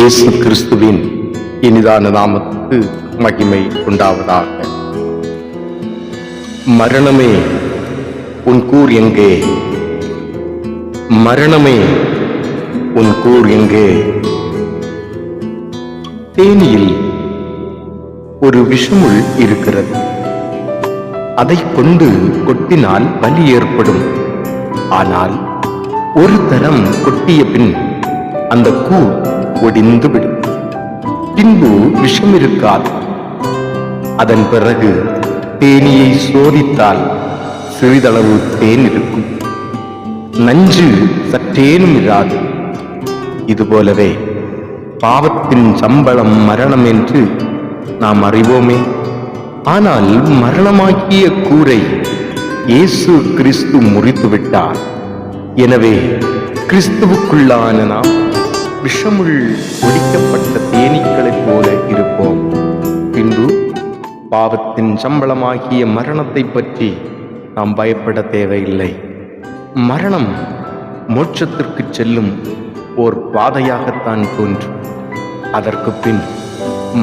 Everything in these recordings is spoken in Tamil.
இயேசு கிறிஸ்துவின் இனிதான நாமத்துக்கு மகிமை உண்டாவதாக. மரணமே உன் கூர் எங்கே? மரணமே உன் கூர் எங்கே? தேனியில் ஒரு விஷமுள் இருக்கிறது. அதை கொண்டு கொட்டினால் வலி ஏற்படும். ஆனால் ஒரு தரம் கொட்டிய பின் அந்த கூர் ஒடிந்துவிடும் பின்பு விஷம் இருக்காது அதன் பிறகு தேனியை சோதித்தால் சிறிதளவு தேன் இருக்கும். நஞ்சு சற்றேனும் இராது. இதுபோலவே பாவத்தின் சம்பளம் மரணம் என்று நாம் அறிவோமே. ஆனால் மரணமாக்கிய கூரை இயேசு கிறிஸ்து முறித்துவிட்டார். எனவே கிறிஸ்துவுக்குள்ளான நாம் விஷமுள் ஒடிக்கப்பட்ட தேனீக்களைப் போல இருப்போம். பின்பு பாவத்தின் சம்பளமாகிய மரணத்தை பற்றி நாம் பயப்பட தேவையில்லை. மரணம் மோட்சத்திற்கு செல்லும் ஓர் பாதையாகத்தான் தோன்றும். அதற்கு பின்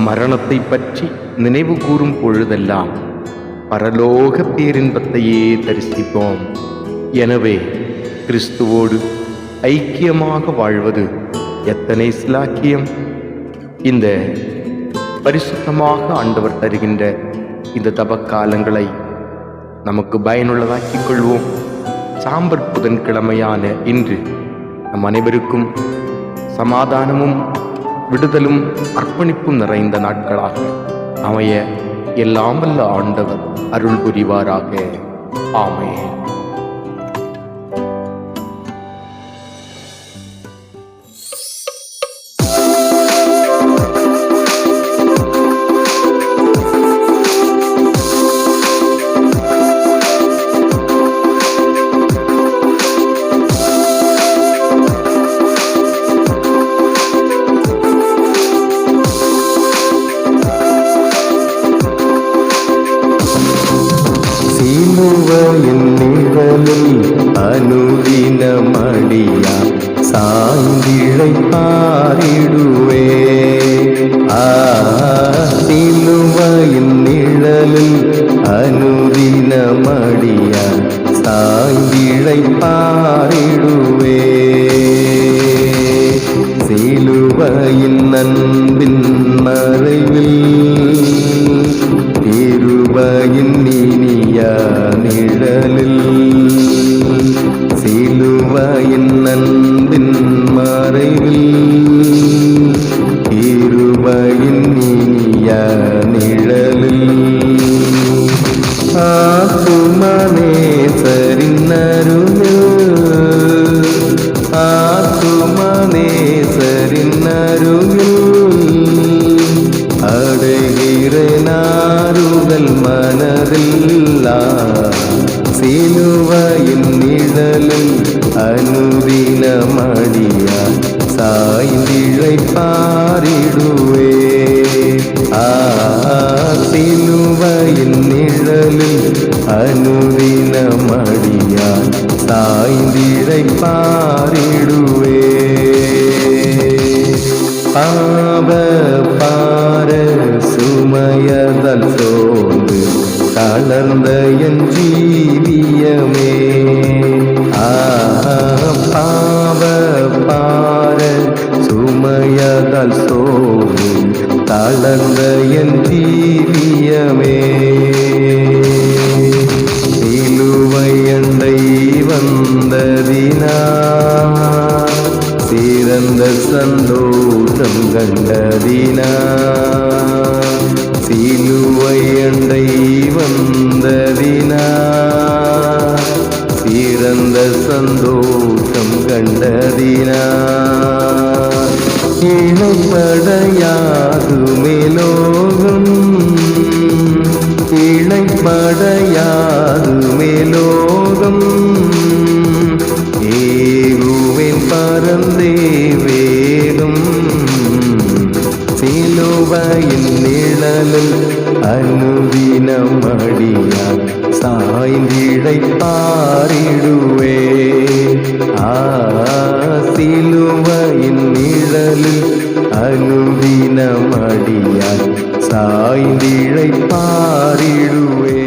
மரணத்தை பற்றி நினைவு கூறும் பொழுதெல்லாம் பரலோக பேரின்பத்தையே தரிசிப்போம். எனவே கிறிஸ்துவோடு ஐக்கியமாக வாழ்வது எத்தனை சிலாக்கியம்? இந்த பரிசுத்தமாக ஆண்டவர் தருகின்ற இந்த தபக்காலங்களை நமக்கு பயனுள்ளதாக்கிக் கொள்வோம். சாம்பர் புதன்கிழமையான இன்று நம் அனைவருக்கும் சமாதானமும் விடுதலும் அர்ப்பணிப்பும் நிறைந்த நாட்களாக அமைய எல்லாம் வல்ல ஆண்டவர் அருள் புரிவாராக. ஆமையே சிலுவையின் நிழலில் அனுதின மடியா சாய்ந்திழை பாரிடுவே. ஆ நிழலில் அனுதின மடியா சாய்ந்திழை பாரிடுவே. சிலுவையின் நன் മിന്നിയ നിഴലിൽ സിലുവയിൻ നന്ദിൻ മറവിൽ ഇരുവയിൻ മിന്നിയ നിഴലിൽ ആ സുമനേ സരിന്നരു மனதில்லா சிலுவையின் நிழலில் அனுதின மடியா சாய்ந்திழை பாரிடுவே ஆ சிலுவையின் நிழலில் அனுதின மடியா சாய்ந்திழை பாரிடுவே சோர்ந்து தளர்ந்த என் ஜீவியமே. பாவ பார சுமயதல் சோர்ந்து தளர்ந்த என் ஜீவியமே. சிலுவையண்டை வந்ததினா சிறந்த சந்தோஷம் கண்டதினா சிலுவையண்டை வந்ததினா சிறந்த சந்தோஷம் கண்டதினா இணைப்படையாது மேலோகம் உடலில் அனுதினம் அடியா சாய்ந்திழைப்பாரிடுவே. ஆசிலுவையின் நிழலில் அனுதினம் நிழலில் சாய்ந்திழைப்பாரிடுவே.